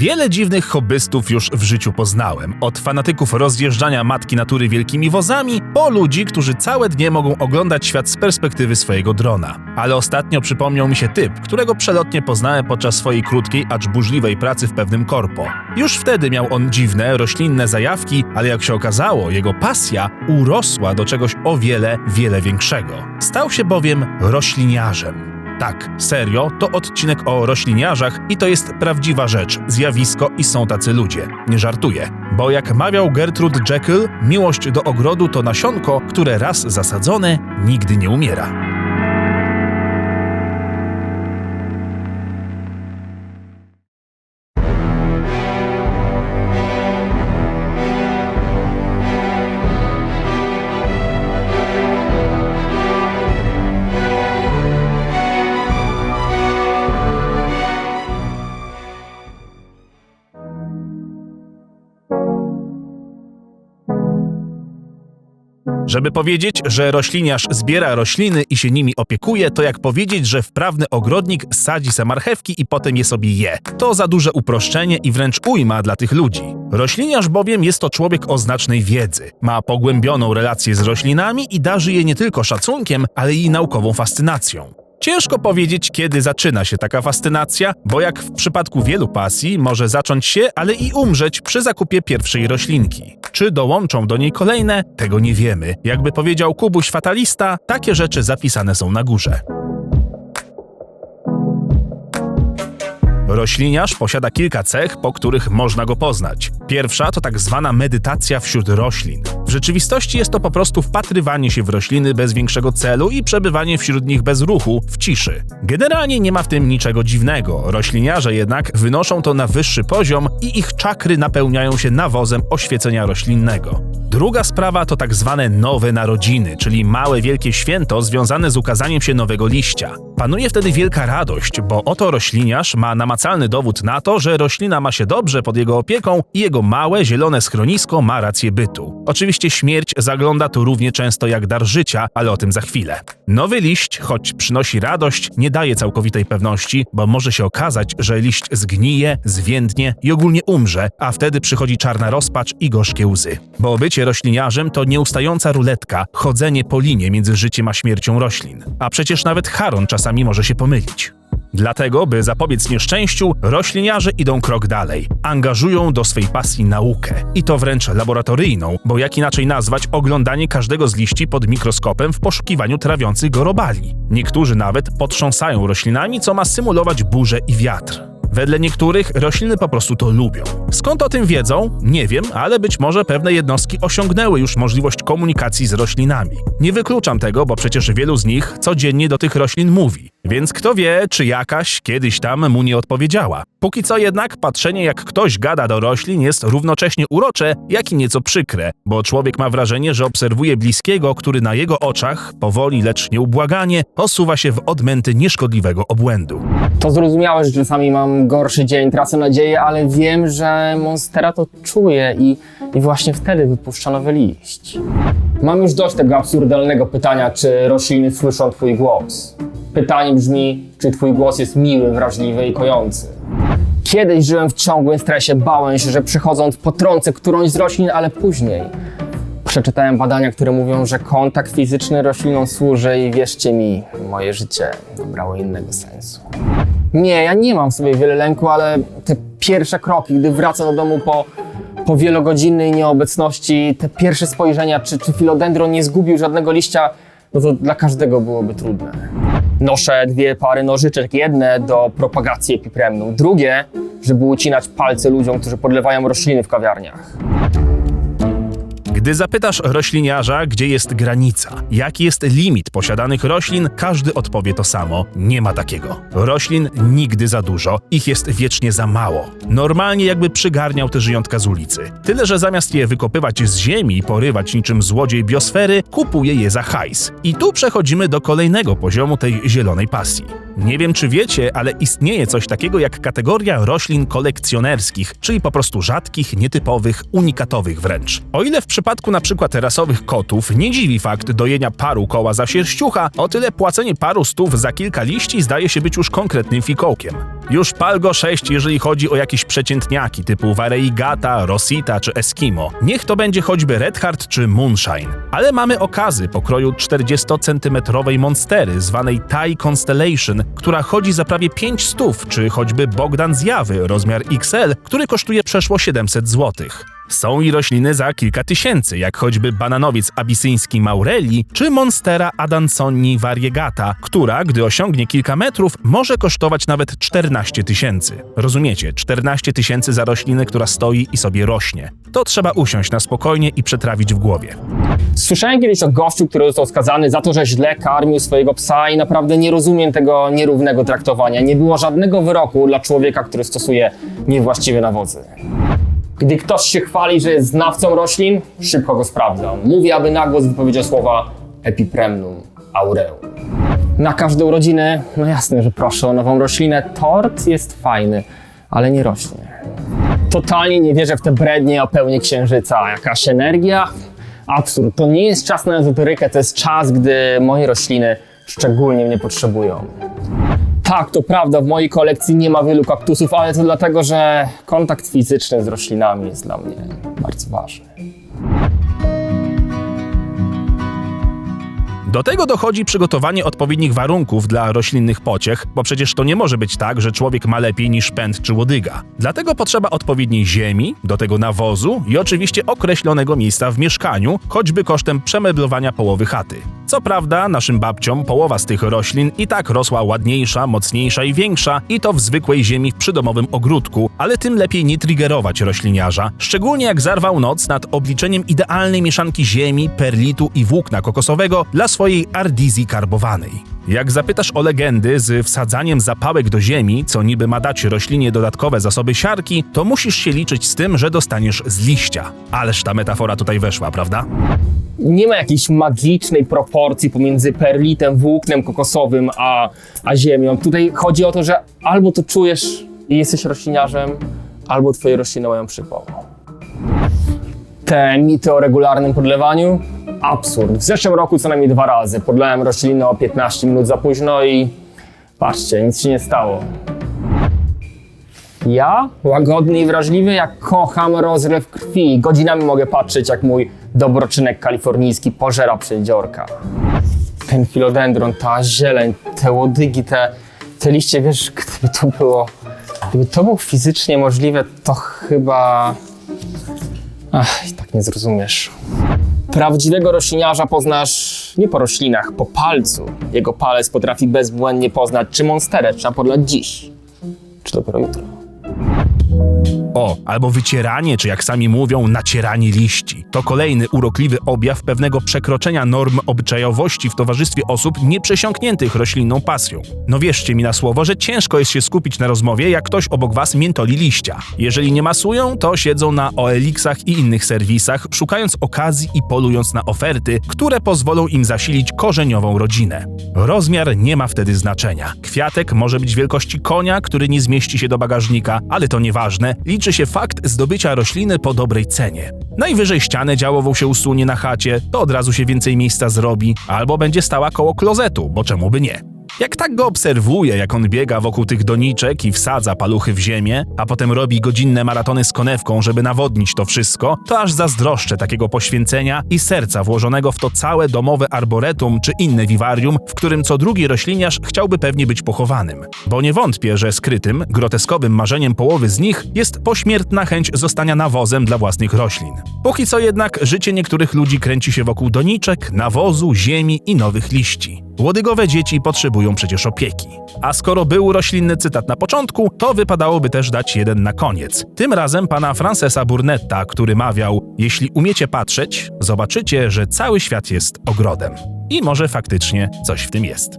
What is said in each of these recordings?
Wiele dziwnych hobbystów już w życiu poznałem. Od fanatyków rozjeżdżania matki natury wielkimi wozami, po ludzi, którzy całe dnie mogą oglądać świat z perspektywy swojego drona. Ale ostatnio przypomniał mi się typ, którego przelotnie poznałem podczas swojej krótkiej, acz burzliwej pracy w pewnym korpo. Już wtedy miał on dziwne, roślinne zajawki, ale jak się okazało, jego pasja urosła do czegoś o wiele, wiele większego. Stał się bowiem rośliniarzem. Tak, serio, to odcinek o rośliniarzach i to jest prawdziwa rzecz, zjawisko i są tacy ludzie. Nie żartuję. Bo jak mawiał Gertrude Jekyll, miłość do ogrodu to nasionko, które raz zasadzone, nigdy nie umiera. Żeby powiedzieć, że rośliniarz zbiera rośliny i się nimi opiekuje, to jak powiedzieć, że wprawny ogrodnik sadzi se marchewki i potem je sobie je. To za duże uproszczenie i wręcz ujma dla tych ludzi. Rośliniarz bowiem jest to człowiek o znacznej wiedzy. Ma pogłębioną relację z roślinami i darzy je nie tylko szacunkiem, ale i naukową fascynacją. Ciężko powiedzieć, kiedy zaczyna się taka fascynacja, bo jak w przypadku wielu pasji, może zacząć się, ale i umrzeć przy zakupie pierwszej roślinki. Czy dołączą do niej kolejne, tego nie wiemy. Jakby powiedział Kubuś Fatalista, takie rzeczy zapisane są na górze. Rośliniarz posiada kilka cech, po których można go poznać. Pierwsza to tak zwana medytacja wśród roślin. W rzeczywistości jest to po prostu wpatrywanie się w rośliny bez większego celu i przebywanie wśród nich bez ruchu, w ciszy. Generalnie nie ma w tym niczego dziwnego. Rośliniarze jednak wynoszą to na wyższy poziom i ich czakry napełniają się nawozem oświecenia roślinnego. Druga sprawa to tak zwane nowe narodziny, czyli małe wielkie święto związane z ukazaniem się nowego liścia. Panuje wtedy wielka radość, bo oto rośliniarz ma namacalny dowód na to, że roślina ma się dobrze pod jego opieką i jego małe, zielone schronisko ma rację bytu. Oczywiście śmierć zagląda tu równie często jak dar życia, ale o tym za chwilę. Nowy liść, choć przynosi radość, nie daje całkowitej pewności, bo może się okazać, że liść zgnije, zwiędnie i ogólnie umrze, a wtedy przychodzi czarna rozpacz i gorzkie łzy. Bo bycie rośliniarzem to nieustająca ruletka, chodzenie po linie między życiem a śmiercią roślin. A przecież nawet Charon czasami może się pomylić. Dlatego, by zapobiec nieszczęściu, rośliniarze idą krok dalej. Angażują do swej pasji naukę. I to wręcz laboratoryjną, bo jak inaczej nazwać oglądanie każdego z liści pod mikroskopem w poszukiwaniu trawiących go robali. Niektórzy nawet potrząsają roślinami, co ma symulować burzę i wiatr. Wedle niektórych rośliny po prostu to lubią. Skąd o tym wiedzą? Nie wiem, ale być może pewne jednostki osiągnęły już możliwość komunikacji z roślinami. Nie wykluczam tego, bo przecież wielu z nich codziennie do tych roślin mówi. Więc kto wie, czy jakaś kiedyś tam mu nie odpowiedziała. Póki co jednak patrzenie jak ktoś gada do roślin jest równocześnie urocze, jak i nieco przykre, bo człowiek ma wrażenie, że obserwuje bliskiego, który na jego oczach, powoli lecz nieubłaganie, osuwa się w odmęty nieszkodliwego obłędu. To zrozumiałe, że czasami mam gorszy dzień, tracę nadzieję, ale wiem, że Monstera to czuje i, i właśnie wtedy wypuszcza nowy liść. Mam już dość tego absurdalnego pytania, czy rośliny słyszą twój głos. Pytanie brzmi, czy twój głos jest miły, wrażliwy i kojący. Kiedyś żyłem w ciągłym stresie, bałem się, że przychodząc potrącę którąś z roślin, ale później przeczytałem badania, które mówią, że kontakt fizyczny roślinom służy i wierzcie mi, moje życie nabrało innego sensu. Nie, ja nie mam w sobie wiele lęku, ale te pierwsze kroki, gdy wracam do domu po, po wielogodzinnej nieobecności, te pierwsze spojrzenia, czy, czy filodendron nie zgubił żadnego liścia, no to dla każdego byłoby trudne. Noszę dwie pary nożyczek, jedne do propagacji epipremnu, drugie, żeby ucinać palce ludziom, którzy podlewają rośliny w kawiarniach. Gdy zapytasz rośliniarza, gdzie jest granica, jaki jest limit posiadanych roślin, każdy odpowie to samo: nie ma takiego. Roślin nigdy za dużo, ich jest wiecznie za mało. Normalnie jakby przygarniał te żyjątka z ulicy. Tyle, że zamiast je wykopywać z ziemi i porywać niczym złodziej biosfery, kupuje je za hajs. I tu przechodzimy do kolejnego poziomu tej zielonej pasji. Nie wiem, czy wiecie, ale istnieje coś takiego jak kategoria roślin kolekcjonerskich, czyli po prostu rzadkich, nietypowych, unikatowych wręcz. O ile w przypadku na przykład rasowych kotów nie dziwi fakt dojenia paru koła za sierściucha, o tyle płacenie paru stów za kilka liści zdaje się być już konkretnym fikołkiem. Już pal go 6, jeżeli chodzi o jakieś przeciętniaki typu Vareigata, Rosita czy Eskimo. Niech to będzie choćby Red Heart czy Moonshine. Ale mamy okazy pokroju 40-centymetrowej monstery zwanej Thai Constellation, która chodzi za prawie 5 stów, czy choćby Bogdan Zjawy, rozmiar XL, który kosztuje przeszło 700 złotych. Są i rośliny za kilka tysięcy, jak choćby bananowiec abisyński Maureli czy Monstera adansoni variegata, która, gdy osiągnie kilka metrów, może kosztować nawet 14 tysięcy. Rozumiecie, 14 tysięcy za roślinę, która stoi i sobie rośnie. To trzeba usiąść na spokojnie i przetrawić w głowie. Słyszałem kiedyś o gościu, który został skazany za to, że źle karmił swojego psa i naprawdę nie rozumiem tego nierównego traktowania. Nie było żadnego wyroku dla człowieka, który stosuje niewłaściwe nawozy. Gdy ktoś się chwali, że jest znawcą roślin, szybko go sprawdzam. Mówię, aby na głos wypowiedział słowa epipremnum aureum. Na każdą urodzinę, no jasne, że proszę o nową roślinę. Tort jest fajny, ale nie rośnie. Totalnie nie wierzę w te brednie o pełni księżyca. Jakaś energia? Absurd. To nie jest czas na ezoterykę, to jest czas, gdy moje rośliny szczególnie mnie potrzebują. Tak, to prawda, w mojej kolekcji nie ma wielu kaktusów, ale to dlatego, że kontakt fizyczny z roślinami jest dla mnie bardzo ważny. Do tego dochodzi przygotowanie odpowiednich warunków dla roślinnych pociech, bo przecież to nie może być tak, że człowiek ma lepiej niż pęd czy łodyga. Dlatego potrzeba odpowiedniej ziemi, do tego nawozu i oczywiście określonego miejsca w mieszkaniu, choćby kosztem przemeblowania połowy chaty. Co prawda, naszym babciom połowa z tych roślin i tak rosła ładniejsza, mocniejsza i większa, i to w zwykłej ziemi w przydomowym ogródku, ale tym lepiej nie triggerować rośliniarza, szczególnie jak zarwał noc nad obliczeniem idealnej mieszanki ziemi, perlitu i włókna kokosowego dla swojej ardizji karbowanej. Jak zapytasz o legendy z wsadzaniem zapałek do ziemi, co niby ma dać roślinie dodatkowe zasoby siarki, to musisz się liczyć z tym, że dostaniesz z liścia. Ależ ta metafora tutaj weszła, prawda? Nie ma jakiejś magicznej proporcji pomiędzy perlitem, włóknem kokosowym a, a ziemią. Tutaj chodzi o to, że albo to czujesz i jesteś rośliniarzem, albo twoje rośliny mają przypał. Te mity o regularnym podlewaniu? Absurd. W zeszłym roku co najmniej dwa razy podlałem rośliny o 15 minut za późno i patrzcie, nic się nie stało. Ja, łagodny i wrażliwy, jak kocham rozryw krwi. Godzinami mogę patrzeć, jak mój dobroczynek kalifornijski pożera przedziorka. Ten filodendron, ta zieleń, te łodygi, te, te liście, wiesz, gdyby to było, gdyby to było fizycznie możliwe, to chyba... Ach, i tak nie zrozumiesz. Prawdziwego rośliniarza poznasz nie po roślinach, po palcu. Jego palec potrafi bezbłędnie poznać, czy monsterę trzeba podlać dziś, czy dopiero jutro. O, albo wycieranie, czy jak sami mówią, nacieranie liści. To kolejny urokliwy objaw pewnego przekroczenia norm obyczajowości w towarzystwie osób nieprzesiąkniętych roślinną pasją. No wierzcie mi na słowo, że ciężko jest się skupić na rozmowie, jak ktoś obok was miętoli liścia. Jeżeli nie masują, to siedzą na OLX-ach i innych serwisach, szukając okazji i polując na oferty, które pozwolą im zasilić korzeniową rodzinę. Rozmiar nie ma wtedy znaczenia. Kwiatek może być wielkości konia, który nie zmieści się do bagażnika, ale to nieważne, liczy się fakt zdobycia rośliny po dobrej cenie. Najwyżej ścianę działową się usunie na chacie, to od razu się więcej miejsca zrobi, albo będzie stała koło klozetu, bo czemu by nie. Jak tak go obserwuję, jak on biega wokół tych doniczek i wsadza paluchy w ziemię, a potem robi godzinne maratony z konewką, żeby nawodnić to wszystko, to aż zazdroszczę takiego poświęcenia i serca włożonego w to całe domowe arboretum czy inne wiwarium, w którym co drugi rośliniarz chciałby pewnie być pochowanym. Bo nie wątpię, że skrytym, groteskowym marzeniem połowy z nich jest pośmiertna chęć zostania nawozem dla własnych roślin. Póki co jednak życie niektórych ludzi kręci się wokół doniczek, nawozu, ziemi i nowych liści. Łodygowe dzieci potrzebują przecież opieki. A skoro był roślinny cytat na początku, to wypadałoby też dać jeden na koniec. Tym razem pana Francesa Burnetta, który mawiał: Jeśli umiecie patrzeć, zobaczycie, że cały świat jest ogrodem. I może faktycznie coś w tym jest.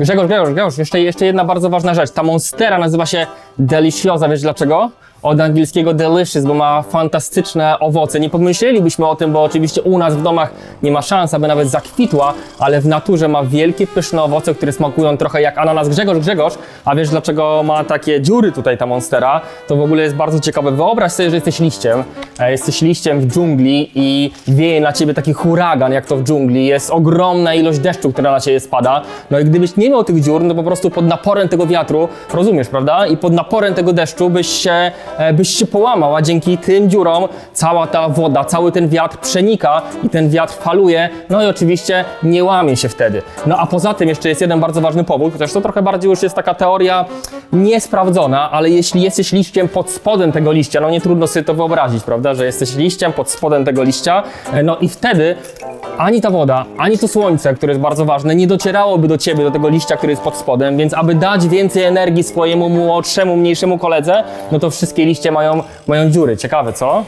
Grzegorz, Grzegorz, Grzegorz, jeszcze, jeszcze jedna bardzo ważna rzecz. Ta monstera nazywa się Deliciosa, wiesz dlaczego? Od angielskiego delicious, bo ma fantastyczne owoce. Nie pomyślelibyśmy o tym, bo oczywiście u nas w domach nie ma szans, aby nawet zakwitła, ale w naturze ma wielkie, pyszne owoce, które smakują trochę jak ananas Grzegorz Grzegorz. A wiesz dlaczego ma takie dziury tutaj ta monstera? To w ogóle jest bardzo ciekawe. Wyobraź sobie, że jesteś liściem. E, Jesteś liściem w dżungli i wieje na ciebie taki huragan, jak to w dżungli. Jest ogromna ilość deszczu, która na ciebie spada. No i gdybyś nie miał tych dziur, no po prostu pod naporem tego wiatru, rozumiesz, prawda? I pod naporem tego deszczu byś się, byś się połamał, a dzięki tym dziurom cała ta woda, cały ten wiatr przenika i ten wiatr faluje, no i oczywiście nie łamie się wtedy. No a poza tym jeszcze jest jeden bardzo ważny powód, chociaż to trochę bardziej już jest taka teoria niesprawdzona, ale jeśli jesteś liściem pod spodem tego liścia, no nie trudno sobie to wyobrazić, prawda, że jesteś liściem pod spodem tego liścia, e, no i wtedy ani ta woda, ani to słońce, które jest bardzo ważne, nie docierałoby do ciebie, do tego liścia, który jest pod spodem, więc aby dać więcej energii swojemu młodszemu, mniejszemu koledze, no to wszystkie liście mają, mają dziury. Ciekawe, co?